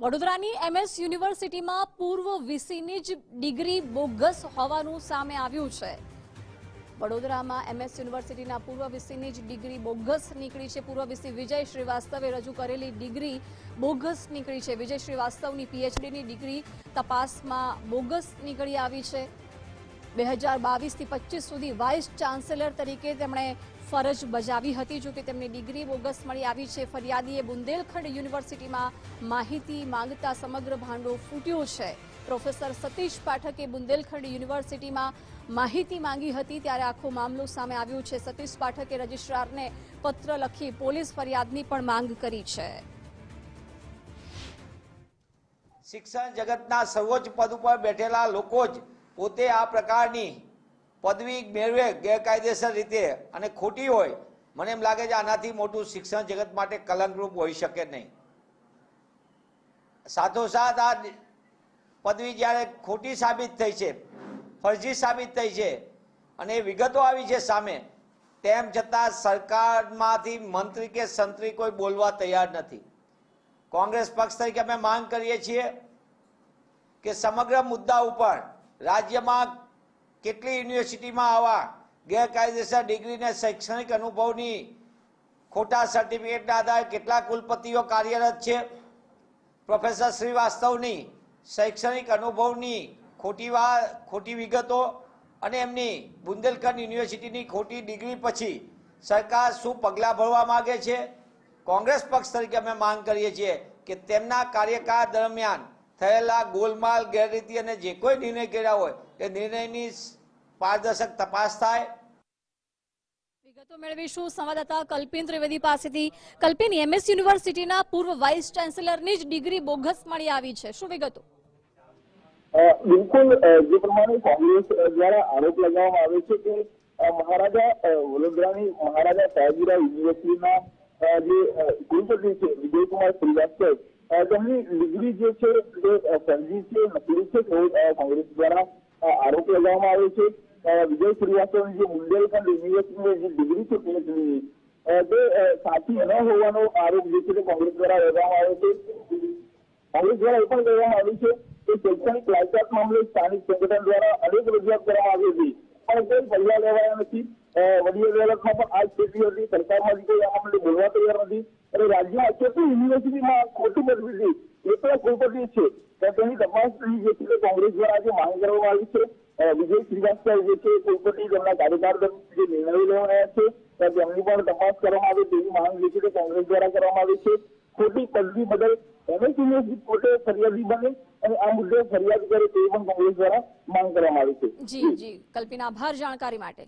વડોદરાની એમએસ યુનિવર્સિટીમાં પૂર્વ વીસીની જ ડિગ્રી બોગસ હોવાનું સામે આવ્યું છે. વડોદરામાં એમએસ યુનિવર્સિટીના પૂર્વ વીસીની જ ડિગ્રી બોગસ નીકળી છે. પૂર્વ વીસી વિજય શ્રીવાસ્તવે રજૂ કરેલી ડિગ્રી બોગસ નીકળી છે. વિજય શ્રીવાસ્તવની પીએચડીની ડિગ્રી તપાસમાં બોગસ નીકળી આવી છે. બે હજાર બાવીસથી પચીસ સુધી વાઇસ ચાન્સેલર તરીકે તેમણે ફરજ બજાવી હતી. જોકે તેમની ડિગ્રી બોગસ મળી આવી છે. ફરિયાદીએ બુંદેલખંડ યુનિવર્સિટીમાં માહિતી માંગતા સમગ્ર ભાંડો ફૂટ્યો છે. પ્રોફેસર સતીશ પાઠકે બુંદેલખંડ યુનિવર્સિટીમાં માહિતી માંગી હતી ત્યારે આખો મામલો સામે આવ્યો છે. સતીશ પાઠકે રજિસ્ટ્રારને પત્ર લખી પોલીસ ફરિયાદની પણ માંગ કરી છે. શિક્ષણ જગતના સર્વોચ્ચ પદ ઉપર બેઠેલા લોકો જ પોતે આ પ્રકારની પદવી મેળવે ગેરકાયદેસર રીતે અને ખોટી હોય, મને એમ લાગે છે આનાથી મોટું શિક્ષણ જગત માટે કલંકરૂપ હોઈ શકે નહીં. સાથોસાથ આ પદવી જ્યારે ખોટી સાબિત થઈ છે, ફરજી સાબિત થઈ છે અને વિગતો આવી છે સામે, તેમ છતાં સરકારમાંથી મંત્રી કે સંત્રી કોઈ બોલવા તૈયાર નથી. કોંગ્રેસ પક્ષ તરીકે અમે માંગ કરીએ છીએ કે સમગ્ર મુદ્દા ઉપર રાજ્યમાં કેટલી યુનિવર્સિટીમાં આવા ગેરકાયદેસર ડિગ્રીને શૈક્ષણિક અનુભવની ખોટા સર્ટિફિકેટના આધારે કેટલા કુલપતિઓ કાર્યરત છે? પ્રોફેસર શ્રીવાસ્તવની શૈક્ષણિક અનુભવની ખોટી વા, ખોટી વિગતો અને એમની બુંદેલખંડ યુનિવર્સિટીની ખોટી ડિગ્રી પછી સરકાર શું પગલાં ભરવા માગે છે? કોંગ્રેસ પક્ષ તરીકે અમે માંગ કરીએ છીએ કે તેમના કાર્યકાળ દરમિયાન થયેલા ગોલમાલ ગેરરીતિ અને જે કોઈ નિર્ણય કર્યા હોય એ નિર્ણયની પારદર્શક તપાસ થાય. વિગતો મેળવીશું સંવાદદાતા કલ્પિન ત્રિવેદી પાસેથી. કલ્પિન એમએસ યુનિવર્સિટીના પૂર્વ વાઇસ ચાન્સેલરની જ ડિગ્રી બોગસ મળી આવી છે. શું વિગતો? બિલકુલ જે પ્રમાણે કોંગ્રેસ દ્વારા આરોપ લગાવવામાં આવે છે કે મહારાજા વડોદરાની મહારાજા સાહેબીરા યુનિવર્સિટીના જે કુલપતિ છે વિજયકુમાર શ્રીવાસ્તવ તેમની ડિગ્રી જે છે તે સર્જી છે, નકલી છે કોંગ્રેસ દ્વારા આરોપ લગાવવામાં આવ્યો છે. વિજય શ્રીવાસ્તવની જે બુંદેલખંડ યુનિવર્સિટીની જે ડિગ્રી છે પીએચડીની તે સાચી ન હોવાનો આરોપ જે છે તે કોંગ્રેસ દ્વારા લગાવવામાં આવ્યો છે. કોંગ્રેસ દ્વારા એ પણ કહેવામાં આવ્યું છે કે શૈક્ષણિક લાયકાત મામલે સ્થાનિક સંગઠન દ્વારા અનેક રજૂઆત કરવામાં આવી હતી. પણ કોઈ પગલાં લેવાયા નથી. વડી અદાલતમાં પણ આ સ્થિતિ હતી સરકારમાંથી કોઈ આ બોલવા તૈયાર નથી. અને રાજ્યમાં કેટલી યુનિવર્સિટીમાં ખોટી બદલી એ પણ કુલપતિ છે. તો તેની તપાસની જે છે કોંગ્રેસ દ્વારા આજે માંગ કરવામાં આવી છે. વિજય શ્રીવાસ્તવ જે છે કુલપતિ તેમના કાર્યકાળ જે નિર્ણયો લેવાયા છે તેમની પણ તપાસ કરવામાં આવે તેવી માંગ જે છે કોંગ્રેસ દ્વારા કરવામાં આવી છે. ખોટી પદવી બદલ એમએસ યુનિવર્સિટી પોતે ફરિયાદી બને અને આ મુદ્દે ફરિયાદ કરે તેવી પણ કોંગ્રેસ દ્વારા માંગ કરવામાં આવી છે. જી જી. કલ્પિન, આભાર જાણકારી માટે.